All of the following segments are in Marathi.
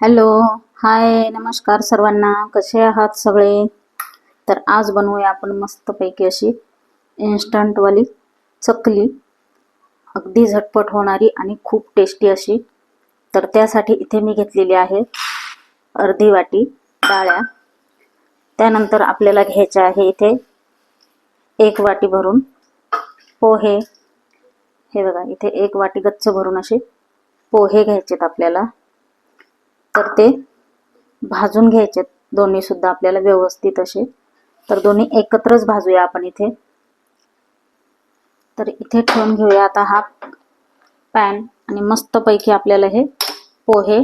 हॅलो हाय नमस्कार सर्वांना. कसे आहात सगळे? तर आज बनवूया आपण मस्तपैकी अशी इन्स्टंटवाली चकली. अगदी झटपट होणारी आणि खूप टेस्टी अशी. तर त्यासाठी इथे मी घेतलेली आहे अर्धी वाटी डाळ्या. त्यानंतर आपल्याला घ्यायच्या आहे इथे एक वाटी भरून पोहे. हे बघा इथे एक वाटी गच्च भरून असे पोहे घ्यायचेत आपल्याला. तर ते भाजून घ्यायचे. दोन्ही सुद्धा आपल्याला व्यवस्थित असे. तर दोन्ही एकत्रच भाजूया आपण इथे. तर इथे ठेवून घेऊया आता हा पॅन आणि मस्तपैकी आपल्याला हे पोहे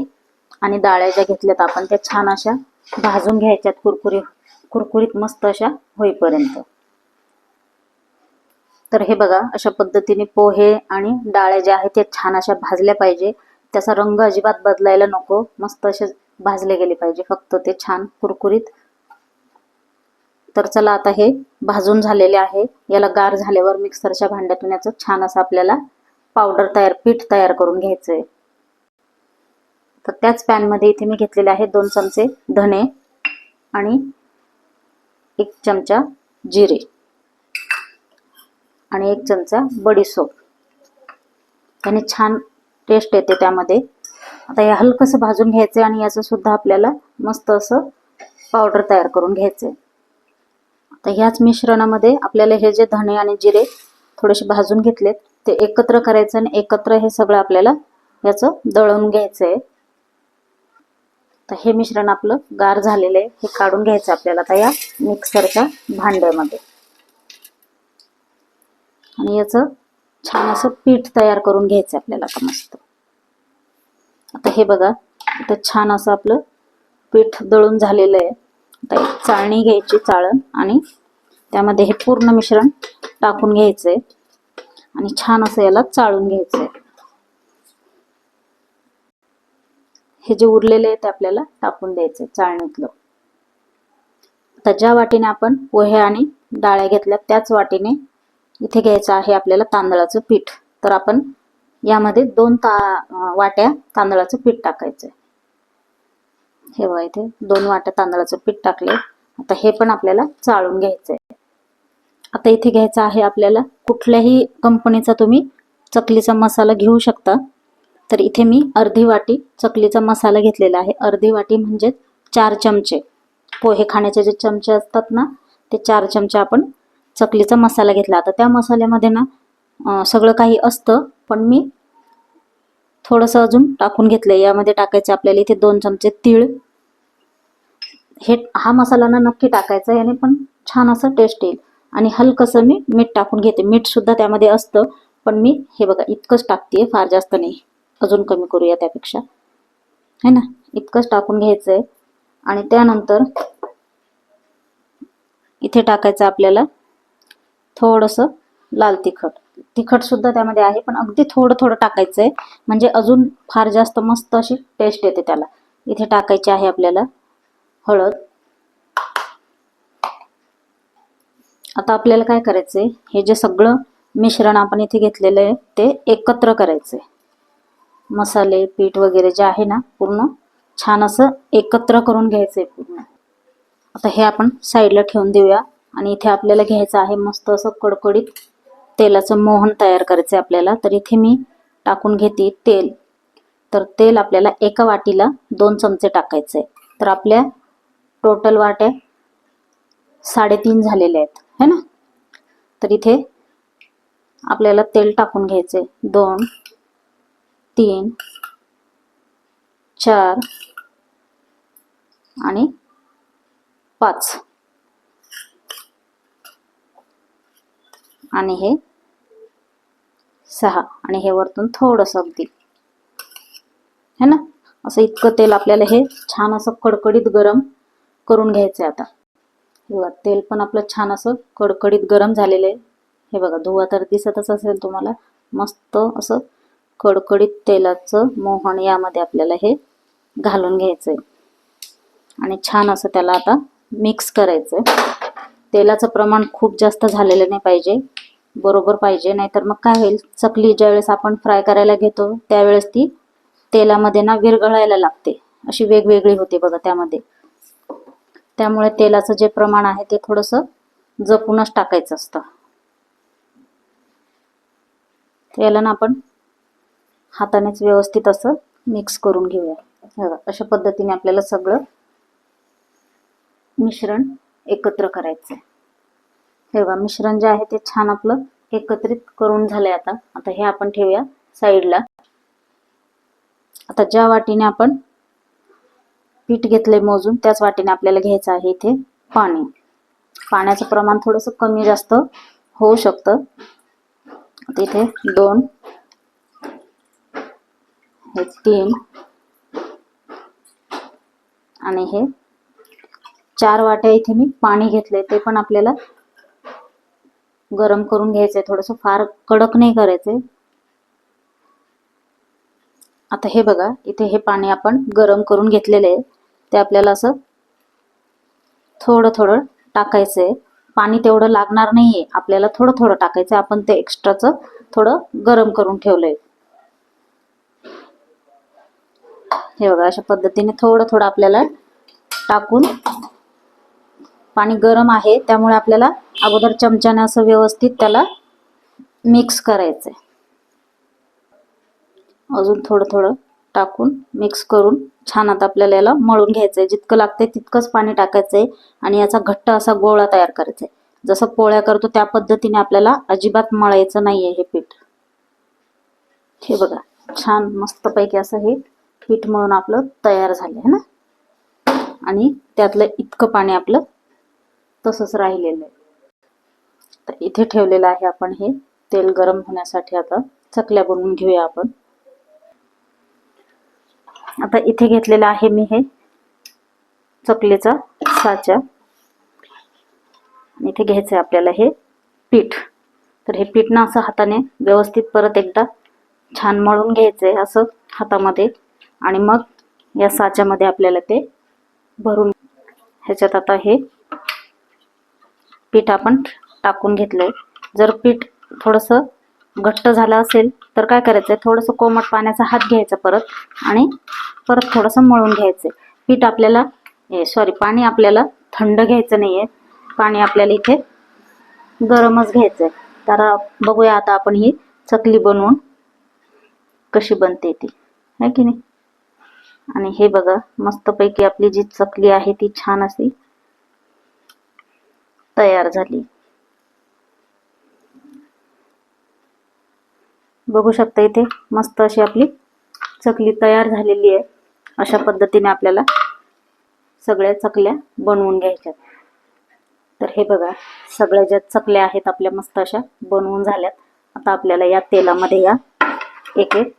आणि डाळ्या ज्या घेतल्यात आपण त्या छान अशा भाजून घ्यायच्यात कुरकुरी कुरकुरीत मस्त अशा होईपर्यंत. तर हे बघा अशा पद्धतीने पोहे आणि डाळ्या ज्या आहेत त्या छान अशा भाजल्या पाहिजे. त्याचा रंग अजिबात बदलायला नको. मस्त असे भाजले गेले पाहिजे. फक्त ते छान कुरकुरीत. तर चला आता हे भाजून झालेले आहे. याला गार झाल्यावर मिक्सरच्या भांड्यातून याचं छान असं आपल्याला पावडर तयार पीठ तयार करून घ्यायचंय. तर त्याच पॅनमध्ये इथे मी घेतलेले आहे दोन चमचे धणे आणि एक चमचा जिरे आणि एक चमचा बडीसोप त्याने छान टेस्ट येते त्यामध्ये. आता हे हलकंसं भाजून घ्यायचं आणि याचं सुद्धा आपल्याला मस्त असं पावडर तयार करून घ्यायचं आता ह्याच मिश्रणामध्ये आपल्याला हे जे धणे आणि जिरे थोडेसे भाजून घेतलेत ते एकत्र करायचं आणि एकत्र हे सगळं आपल्याला याचं दळून घ्यायचं आहे तर हे मिश्रण आपलं गार झालेलं आहे हे काढून घ्यायचं आपल्याला आता या मिक्सरच्या भांड्यामध्ये. आणि याचं छान असं पीठ तयार करून घ्यायचं आपल्याला आता मस्त. आता हे बघा आता छान असं आपलं पीठ दळून झालेलं आहे. आता एक चाळणी घ्यायची चाळण आणि त्यामध्ये हे पूर्ण मिश्रण टाकून घ्यायचंय. आणि छान असं याला चाळून घ्यायचंय. हे जे उरलेले आहे ते आपल्याला टाकून द्यायचंय चाळणीतलं. आता ज्या वाटीने आपण पोहे आणि डाळ्या घेतल्या त्याच वाटीने इथे घ्यायचं आहे आपल्याला तांदळाचं पीठ. तर आपण यामध्ये दोन ता वाट्या तांदळाचं पीठ टाकायचंय. हे बघा इथे दोन वाट्या तांदळाचं पीठ टाकले. आता हे पण आपल्याला चाळून घ्यायचंय. आता इथे घ्यायचं आहे आपल्याला कुठल्याही कंपनीचा तुम्ही चकलीचा मसाला घेऊ शकता. तर इथे मी अर्धी वाटी चकलीचा मसाला घेतलेला आहे. अर्धी वाटी म्हणजे चार चमचे. पोहे खाण्याचे जे चमचे असतात ना ते चार चमचे आपण चकलीचा मसाला घेतला. आता त्या मसाल्यामध्ये ना सगळं काही असतं पण मी थोडंसं अजून टाकून घेतलंय. यामध्ये टाकायचं आपल्याला इथे दोन चमचे तीळ. हे हा मसाला ना नक्की टाकायचा याने पण छान असं टेस्ट येईल. आणि हलकंसं मी मीठ टाकून घेते. मीठ सुद्धा त्यामध्ये असतं पण मी हे बघा इतकंच टाकते फार जास्त नाही. अजून कमी करूया त्यापेक्षा. है ना? इतकंच टाकून घ्यायचं आहे आणि त्यानंतर इथे टाकायचं आपल्याला थोडंसं लाल तिखट. तिखट सुद्धा त्यामध्ये आहे पण अगदी थोडं थोडं टाकायचं आहे म्हणजे अजून फार जास्त मस्त अशी टेस्ट येते त्याला. इथे टाकायची आहे आपल्याला हळद. आता आपल्याला काय करायचंय? हे जे सगळं मिश्रण आपण इथे घेतलेलं आहे ते एकत्र करायचंय. मसाले पीठ वगैरे जे आहे ना पूर्ण छान असं एकत्र करून घ्यायचंय पूर्ण. आता हे आपण साईडला ठेवून देऊया. आणि इथे आपल्याला घ्यायचं आहे मस्त असं कडकडीत तेलाचं मोहन तयार करायचं आहे आपल्याला. तर इथे मी टाकून घेते तेल. तर तेल आपल्याला एका वाटीला दोन चमचे टाकायचे तर आपल्या टोटल वाट्या साडेतीन झालेल्या आहेत. है ना? तर इथे आपल्याला तेल टाकून घ्यायचे दोन तीन चार आणि पाच. आणि हे सहा. आणि हे वरतून थोडंसं अगदी. है ना? असं इतकं तेल आपल्याला हे छान असं कडकडीत गरम करून घ्यायचं आहे आता. हे बघा तेल पण आपलं छान असं कडकडीत गरम झालेलं आहे. हे बघा धुवा तर दिसतच असेल तुम्हाला. मस्त असं कडकडीत तेलाचं मोहन यामध्ये आपल्याला हे घालून घ्यायचं आहे आणि छान असं त्याला आता मिक्स करायचं आहे तेलाचं प्रमाण खूप जास्त झालेलं नाही पाहिजे. बरोबर पाहिजे नाहीतर मग काय होईल? चकली ज्यावेळेस आपण फ्राय करायला घेतो त्यावेळेस ती तेलामध्ये ना विरघळायला लागते. अशी वेगवेगळी होते बघा त्यामध्ये. त्यामुळे तेलाचं जे प्रमाण आहे ते थोडंसं जपूनच टाकायचं असतं. याला ना आपण हातानेच व्यवस्थित असं मिक्स करून घेऊया. अशा पद्धतीने आपल्याला सगळं मिश्रण एकत्र करायचं आहे बघा मिश्रण जे आहे ते छान आपलं एकत्रित करून झालंय आता. आता हे आपण ठेवूया साईडला. आता ज्या वाटीने आपण पीठ घेतले मोजून त्याच वाटीने आपल्याला घ्यायचं आहे इथे पाणी. पाण्याचं प्रमाण थोडंसं कमी जास्त होऊ शकतं. तिथे दोन हे तीन आणि हे चार वाट्या इथे मी पाणी घेतले ते पण आपल्याला गरम करून घ्यायचंय थोडंसं फार कडक नाही करायचंय. आता हे बघा इथे हे पाणी आपण गरम करून घेतलेले आहे. ते आपल्याला असं थोडं थोडं टाकायचंय. पाणी तेवढं लागणार नाहीये आपल्याला थोडं थोडं टाकायचं आपण ते एक्स्ट्राचं थोडं गरम करून ठेवलंय. हे बघा अशा पद्धतीने थोडं थोडं आपल्याला टाकून पाणी गरम आहे त्यामुळे आपल्याला अगोदर चमच्याने असं व्यवस्थित त्याला मिक्स करायचंय. अजून थोडं थोडं टाकून मिक्स करून छान आता आपल्याला याला मळून घ्यायचंय. जितकं लागतंय तितकंच पाणी टाकायचंय आणि याचा घट्ट असा गोळा तयार करायचा आहे जसं पोळ्या करतो त्या पद्धतीने आपल्याला अजिबात मळायचं नाहीये हे पीठ. हे बघा छान मस्तपैकी असं हे पीठ मळून आपलं तयार झालं आहे ना? आणि त्यातलं इतकं पाणी आपलं तसंच राहिलेलं आहे. तर इथे ठेवलेलं आहे आपण हे. तेल गरम होण्यासाठी आता चकल्या बनवून घेऊया आपण. आता इथे घेतलेलं आहे मी हे चकलीचा साचा. इथे घ्यायचं आहे आपल्याला हे पीठ. तर हे पीठ ना असं हाताने व्यवस्थित परत एकदा छान मळून घ्यायचंय असं हातामध्ये. आणि मग या साच्यामध्ये आपल्याला ते भरून ह्याच्यात आता हे पीठ आपण टाकून घेतलंय. जर पीठ थोडंसं घट्ट झालं असेल तर काय करायचंय? थोडंसं कोमट पाण्याचा हात घ्यायचा परत आणि परत थोडंसं मळून घ्यायचंय. पीठ आपल्याला सॉरी पाणी आपल्याला थंड घ्यायचं नाहीये. पाणी आपल्याला इथे गरमच घ्यायचंय. तर बघूया आता आपण ही चकली बनवून कशी बनते ती. है की नाही? आणि हे बघा मस्तपैकी आपली जी चकली आहे ती छान अशी तयार झाली. बघू शकता इथे मस्त अशी आपली चकली तयार झालेली आहे. अशा पद्धतीने आपल्याला सगळ्या चकल्या बनवून घ्यायच्यात. तर हे बघा सगळ्या ज्या चकल्या आहेत आपल्या मस्त अशा बनवून झाल्यात. आता आपल्याला या तेलामध्ये या एक एक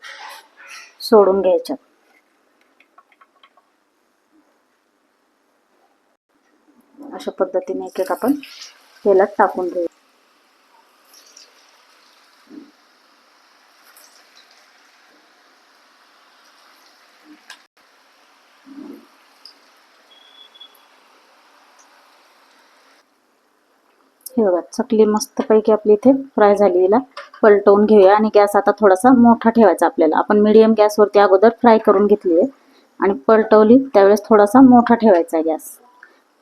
सोडून घ्यायच्यात. अशा पद्धतीने एक एक आपण तेलात टाकून घेऊ हे बघा चकली मस्तपैकी आपली इथे फ्राय झालेला. पलटवून घेऊया आणि गॅस आता थोडासा मोठा ठेवायचा आपल्याला. आपण मिडियम गॅसवरती अगोदर फ्राय करून घेतली आहे. आणि पलटवली त्यावेळेस थोडासा मोठा ठेवायचा आहे गॅस.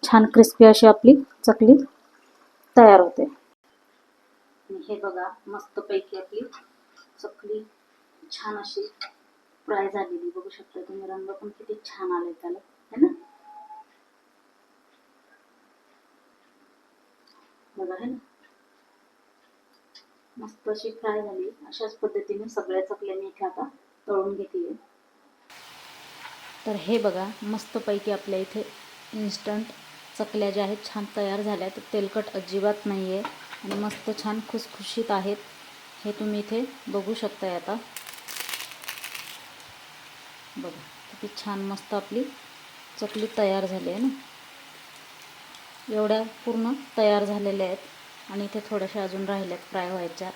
छान क्रिस्पी अशी आपली चकली तयार होते. हे बघा मस्तपैकी आपली चकली छान अशी फ्राय झालेली. बघू शकता तुम्ही रंग पण किती छान आले त्याला है ना? बघा है ना? मस्त अशी फ्राय झाली. अशाच पद्धतीने सगळ्या चकल्या मी इथे आता तळून घेतली तर हे बघा मस्तपैकी आपल्या इथे इन्स्टंट चकल्या ज्या आहेत छान तयार झाल्या आहेत. तेलकट अजिबात नाही आहे आणि मस्त छान खुसखुशीत आहेत. हे तुम्ही इथे बघू शकताय आता. बघा किती छान मस्त आपली चकली तयार झाली आहे ना. एवढ्या पूर्ण तयार झालेल्या आहेत. आणि इथे थोड्याशा अजून राहिल्या आहेत फ्राय व्हायच्या.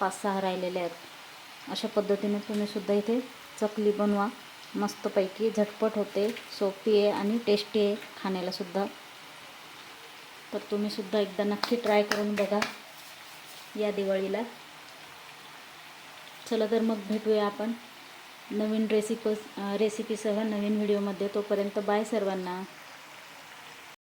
पाच सहा राहिलेल्या आहेत. अशा पद्धतीने तुम्ही सुद्धा इथे चकली बनवा. मस्तपैकी झटपट होते. सोपी आहे आणि टेस्टी आहे खाण्यालासुद्धा तर तुम्ही सुद्धा एकदा नक्की ट्राय करून बघा या दिवाळीला. चला तर मग भेटूया आपण नवीन रेसिप रेसिपीसह नवीन व्हिडिओमध्ये तोपर्यंत बाय सर्वांना.